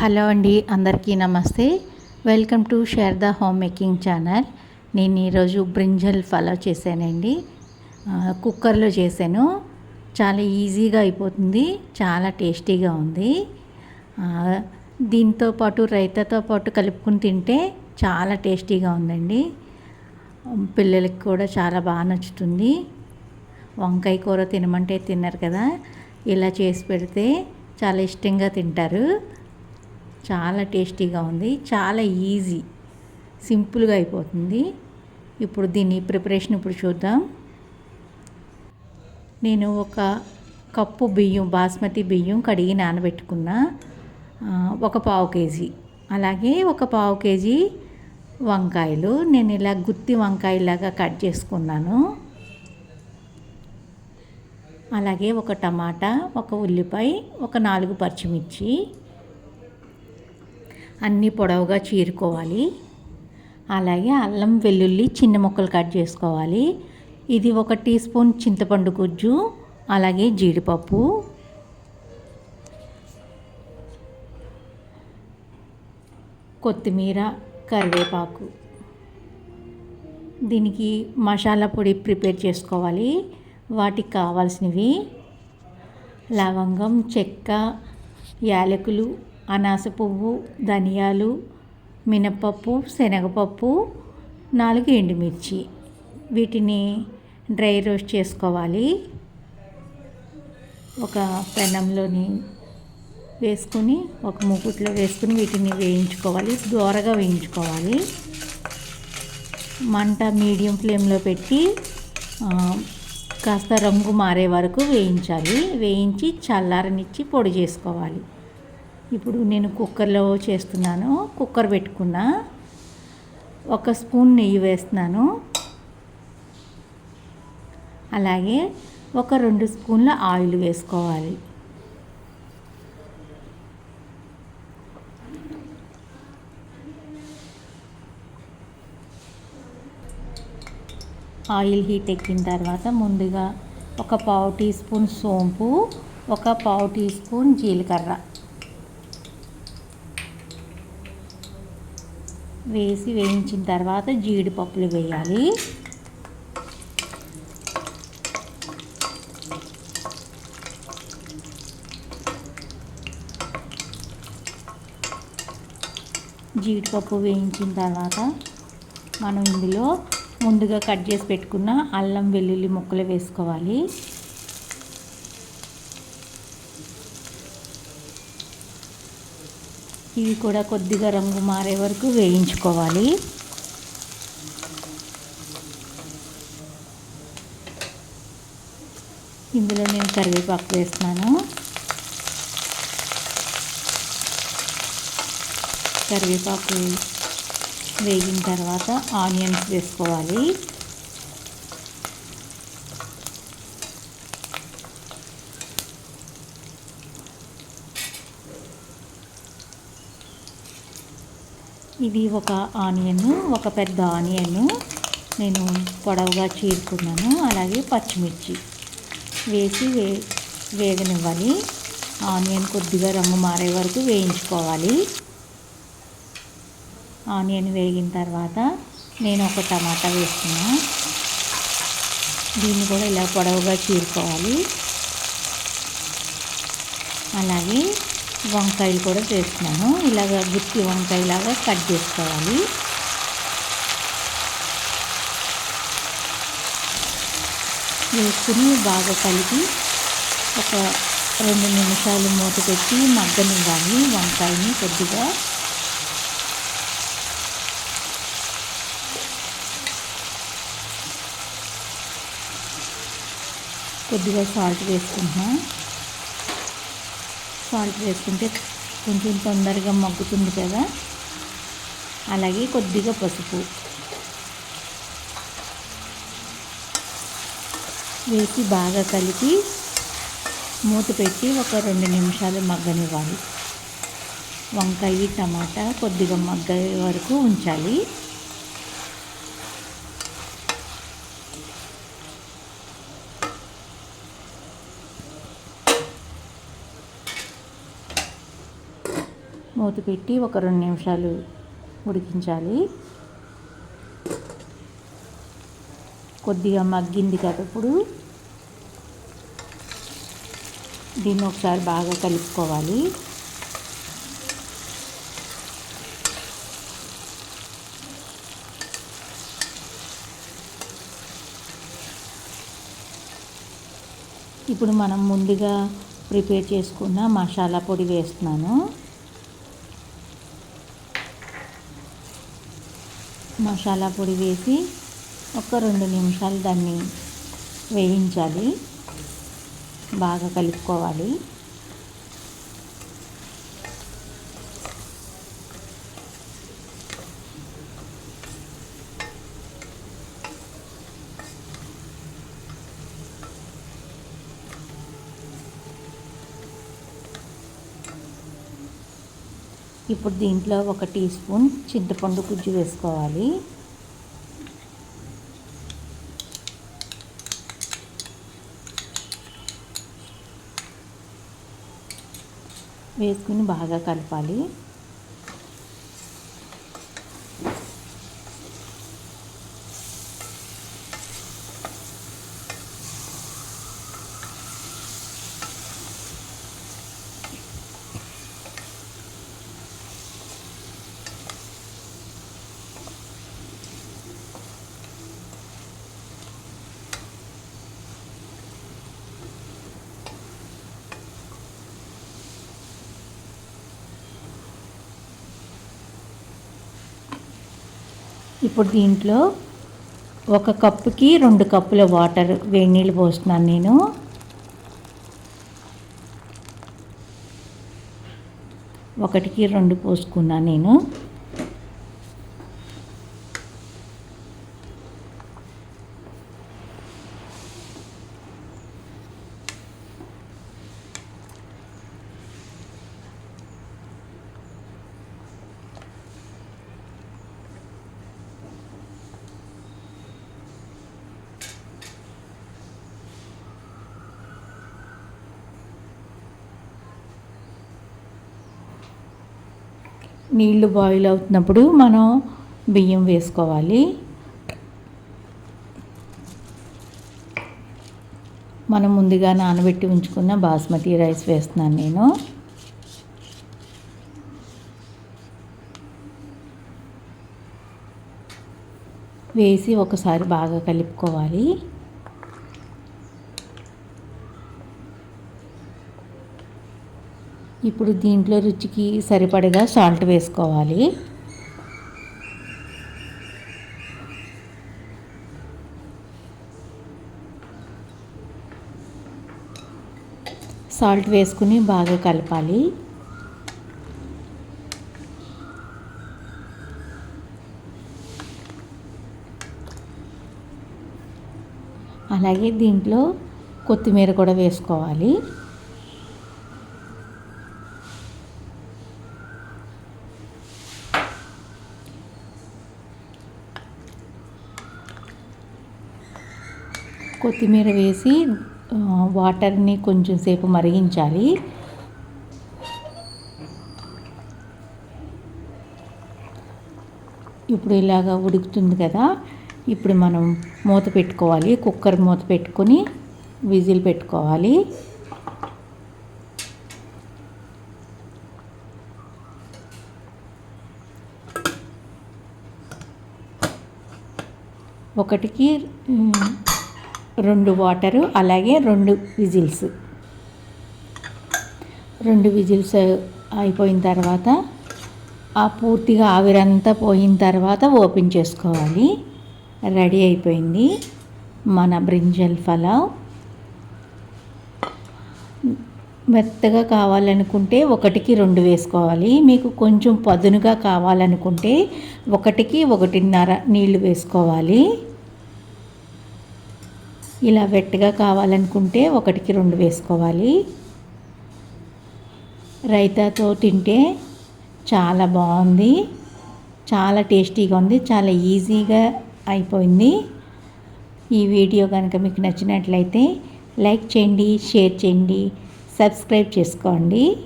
Hello అండి అందరికీ నమస్తే. Welcome to share the home making channel. నేను ఈరోజు బ్రింజల్ ఫలో చేశానండి. కుక్కర్లో చేశాను. చాలా ఈజీగా అయిపోతుంది చాలా టేస్టీగా ఉంది. దీంతో పాటు రైతాతో పాటు కలుపుకుని తింటే చాలా టేస్టీగా ఉందండి. పిల్లలకి కూడా చాలా బాగా నచ్చుతుంది. వంకాయ కూర తినమంటే తిన్నారు కదా ఇలా చేసి పెడితే చాలా ఇష్టంగా తింటారు. చాలా టేస్టీగా ఉంది చాలా ఈజీ సింపుల్గా అయిపోతుంది. ఇప్పుడు దీని ప్రిపరేషన్ ఇప్పుడు చూద్దాం. నేను ఒక కప్పు బియ్యం బాస్మతి బియ్యం కడిగి నానబెట్టుకున్న. ఒక పావు కేజీ. అలాగే ఒక పావు కేజీ వంకాయలు. నేను ఇలా గుత్తి వంకాయలాగా కట్ చేసుకున్నాను. అలాగే ఒక టమాటా ఒక ఉల్లిపాయ ఒక నాలుగు పచ్చిమిర్చి అన్నీ పొడవుగా చీరుకోవాలి. అలాగే అల్లం వెల్లుల్లి చిన్న ముక్కలు కట్ చేసుకోవాలి. ఇది ఒక టీ స్పూన్ చింతపండు గుజ్జు అలాగే జీడిపప్పు. కొత్తిమీర కరివేపాకు. దీనికి మసాలా పొడి ప్రిపేర్ చేసుకోవాలి. వాటికి కావాల్సినవి లవంగం చెక్క యాలకులు అనాస పువ్వు ధనియాలు మినపప్పు శనగపప్పు నాలుగు ఎండుమిర్చి. వీటిని డ్రై రోస్ట్ చేసుకోవాలి. ఒక పెనంలోని వేసుకుని ఒక మూకుట్లో వేసుకుని వీటిని వేయించుకోవాలి. దోరగా వేయించుకోవాలి. మంట మీడియం ఫ్లేమ్లో పెట్టి కాస్త రంగు మారే వరకు వేయించాలి. వేయించి చల్లారనిచ్చి పొడి చేసుకోవాలి. ఇప్పుడు నేను కుక్కర్లో చేస్తున్నాను. కుక్కర్ పెట్టుకున్నా. ఒక స్పూన్ నెయ్యి వేస్తున్నాను. అలాగే ఒక రెండు స్పూన్ల ఆయిల్ వేసుకోవాలి. ఆయిల్ హీట్ ఎక్కిన తర్వాత ముందుగా ఒక పావు టీ స్పూన్ సోంపు ఒక పావు టీ స్పూన్ జీలకర్ర. వేసి వేయించిన తర్వాత జీడిపప్పులు వేయాలి. జీడిపప్పు వేయించిన తర్వాత మనం ఇందులో ముందుగా కట్ చేసి పెట్టుకున్న అల్లం వెల్లుల్లి ముక్కలు వేసుకోవాలి. ఇవి కూడా కొద్దిగా రంగు మారే వరకు వేయించుకోవాలి. ఇందులో నేను కరివేపాకు వేస్తున్నాను. కరివేపాకు వేగిన తర్వాత ఆనియన్స్ వేసుకోవాలి. ఇది ఒక ఆనియన్ ఒక పెద్ద ఆనియన్. నేను పొడవుగా చీరుకున్నాను. అలాగే పచ్చిమిర్చి వేసి వే వేగనివ్వాలి. ఆనియన్ కొద్దిగా రంగు మారే వరకు వేయించుకోవాలి. ఆనియన్ వేగిన తర్వాత నేను ఒక టమాటా వేస్తున్నా. దీన్ని కూడా ఇలా పొడవుగా చీరుకోవాలి. అలాగే వంకాయలు కూడా చేస్తున్నాను. ఇలాగ గుత్తి వంకాయలాగా కట్ చేసుకోవాలి. వేసుకుని బాగా కలిపి ఒక రెండు నిమిషాలు మూత పెట్టి మగ్గనివ్వాలి. వంకాయని కొద్దిగా. కొద్దిగా సాల్ట్ వేసుకుంటున్నాను సాల్ట్ వేసుకుంటే కొంచెం తొందరగా మగ్గుతుంది కదా. అలాగే కొద్దిగా పసుపు. వేసి బాగా కలిపి మూత పెట్టి ఒక రెండు నిమిషాలు మగ్గనివ్వాలి. వంకాయ టమాటా కొద్దిగా మగ్గ వరకు ఉంచాలి. మూత పెట్టి ఒక రెండు నిమిషాలు ఉడికించాలి. కొద్దిగా మగ్గింది కదా ఇప్పుడు. దీన్ని ఒకసారి బాగా కలుపుకోవాలి. ఇప్పుడు మనం ముందుగా ప్రిపేర్ చేసుకున్న మసాలా పొడి వేస్తున్నాను. మసాలా పొడి వేసి ఒక రెండు నిమిషాలు దాన్ని వేయించాలి. బాగా కలుపుకోవాలి. ఇప్పుడు దీంట్లో ఒక టీ స్పూన్ చింతపండు గుజ్జు వేసుకోవాలి. వేసుకుని బాగా కలపాలి. ఇప్పుడు దీంట్లో ఒక కప్పుకి రెండు కప్పుల వాటర్ వేడి నీళ్ళు పోస్తున్నాను నేను. ఒకటికి రెండు పోసుకున్నాను నేను. నీళ్ళు బాయిల్ అవుతున్నప్పుడు మనం బియ్యం వేసుకోవాలి. మనం ముందుగా నానబెట్టి ఉంచుకున్న బాస్మతి రైస్ వేస్తున్నాను నేను. వేసి ఒకసారి బాగా కలుపుకోవాలి. ఇప్పుడు దీంట్లో రుచికి సరిపడగా సాల్ట్ వేసుకోవాలి. సాల్ట్ వేసుకుని బాగా కలపాలి. అలాగే దీంట్లో కొత్తిమీర కూడా వేసుకోవాలి. కొత్తిమీర వేసి వాటర్ని కొంచెం సేపు మరిగించాలి. ఇప్పుడు ఇలాగ ఉడుకుతుంది కదా ఇప్పుడు మనం మూత పెట్టుకోవాలి. కుక్కర్ మూత పెట్టుకొని విజిల్ పెట్టుకోవాలి. ఒకటికి రెండు వాటరు అలాగే రెండు విజిల్స్. రెండు విజిల్స్ అయిపోయిన తర్వాత ఆ పూర్తిగా ఆవిరంతా పోయిన తర్వాత ఓపెన్ చేసుకోవాలి. రెడీ అయిపోయింది మన బ్రింజల్ ఫలావ్ మెత్తగా కావాలనుకుంటే ఒకటికి రెండు వేసుకోవాలి. మీకు కొంచెం పదునుగా కావాలనుకుంటే ఒకటికి ఒకటిన్నర నీళ్ళు వేసుకోవాలి. ఇలా వెట్టగా కావాలనుకుంటే ఒకటికి రెండు వేసుకోవాలి. రైతాతో తింటే చాలా బాగుంది. చాలా టేస్టీగా ఉంది. చాలా ఈజీగా అయిపోయింది. ఈ వీడియో కనుక మీకు నచ్చినట్లయితే లైక్ చేయండి షేర్ చేయండి సబ్స్క్రైబ్ చేసుకోండి.